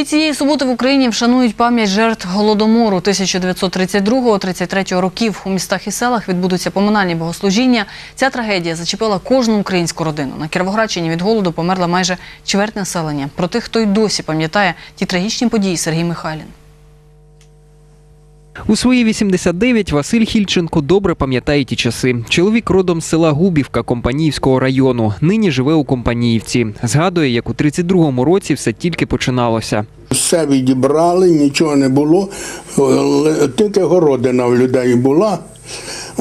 І цієї суботи в Україні вшанують пам'ять жертв голодомору 1932-33 років. У містах і селах відбудуться поминальні богослужіння. Ця трагедія зачепила кожну українську родину. На Кіровоградщині від голоду померла майже чверть населення. Про тих, хто й досі пам'ятає ті трагічні події, Сергій Михайлін. У свої 89 Василь Хільченко добре пам'ятає ті часи. Чоловік родом з села Губівка Компаніївського району. Нині живе у Компаніївці. Згадує, як у 32-му році все тільки починалося. Все відібрали, нічого не було. Тільки городина в людей була.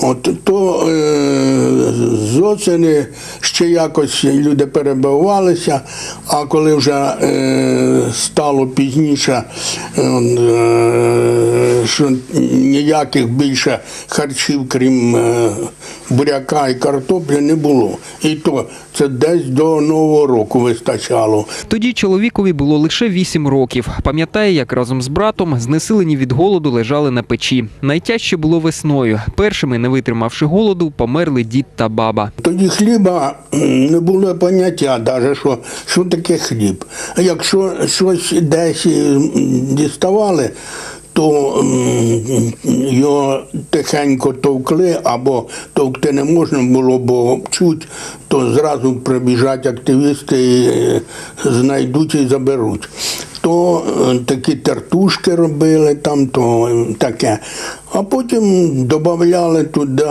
От то е, з осені ще якось люди перебивалися, а коли вже е, стало пізніше, е, е, що ніяких більше харчів, крім е, буряка і картоплі, не було. І то це десь до Нового року вистачало. Тоді чоловікові було лише 8 років. Пам'ятає, як разом з братом знесилені від голоду лежали на печі. Найтяжче було весною. Першими, не витримавши голоду, померли дід та баба. Тоді хліба не було поняття, навіть, що, що таке хліб. А якщо щось десь діставали, то його тихенько товкли, або товкти не можна було, бо чуть, то зразу прибіжать активісти і е, знайдуть і заберуть. То е, такі тертушки робили там, то е, таке. А потім додавали туди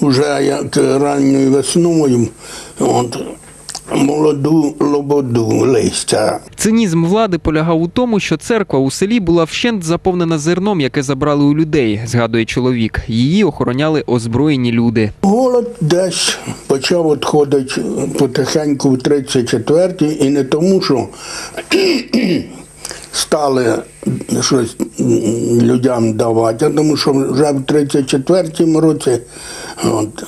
вже як ранньою весною от, молоду лободу листя. Цинізм влади полягав у тому, що церква у селі була вщент заповнена зерном, яке забрали у людей, згадує чоловік. Її охороняли озброєні люди. Голод десь почав відходити потихеньку в 34-й, і не тому, що стали щось людям давати, тому що вже в 34-му році от,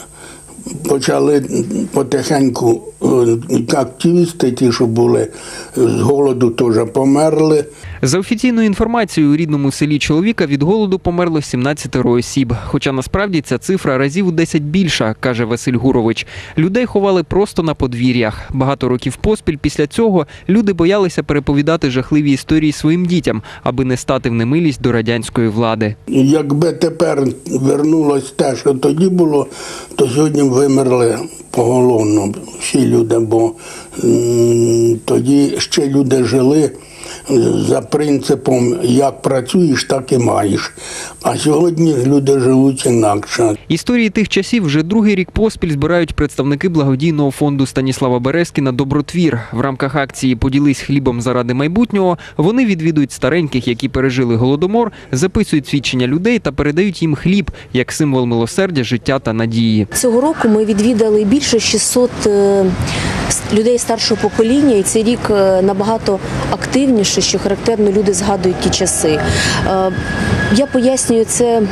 почали потихеньку е, активісти, ті, що були з голоду, теж померли. За офіційною інформацією, у рідному селі чоловіка від голоду померло 17 осіб. Хоча насправді ця цифра разів у 10 більша, каже Василь Гурович. Людей ховали просто на подвір'ях. Багато років поспіль після цього люди боялися переповідати жахливі історії своїм дітям, аби не стати в немилість до радянської влади. Якби тепер вернулось те, що тоді було, то сьогодні вимерли поголовно всі люди, бо тоді ще люди жили за принципом як працюєш, так і маєш. А сьогодні люди живуть інакше. Історії тих часів вже другий рік поспіль збирають представники благодійного фонду Станіслава Березкіна Добротвір. В рамках акції Поділись хлібом заради майбутнього. Вони відвідують стареньких, які пережили голодомор, записують свідчення людей та передають їм хліб як символ милосердя, життя та надії. Цього року ми відвідали більше 600 е, с- людей старшого покоління, і цей рік е, набагато активніше, що характерно, люди згадують ті часи. Е, Я пояснюю це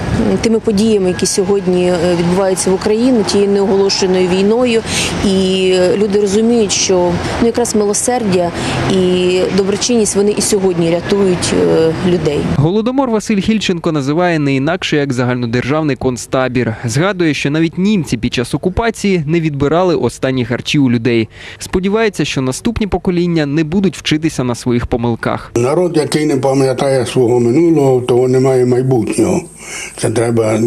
тими подіями, які сьогодні е, відбуваються в Україні, тією неоголошеною війною. І люди розуміють, що ну, якраз милосердя і доброчинність вони і сьогодні рятують людей. Голодомор Василь Хільченко називає не інакше як загальнодержавний концтабір. Згадує, що навіть німці під час окупації не відбирали останні харчі у людей. Сподівається, що наступні покоління не будуть вчитися на своїх помилках. Народ, який не пам'ятає свого минулого, того немає майбутнього. Це треба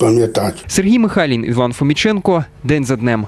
пам'ятати. Сергій Михайлін, Іван Фоміченко. День за днем.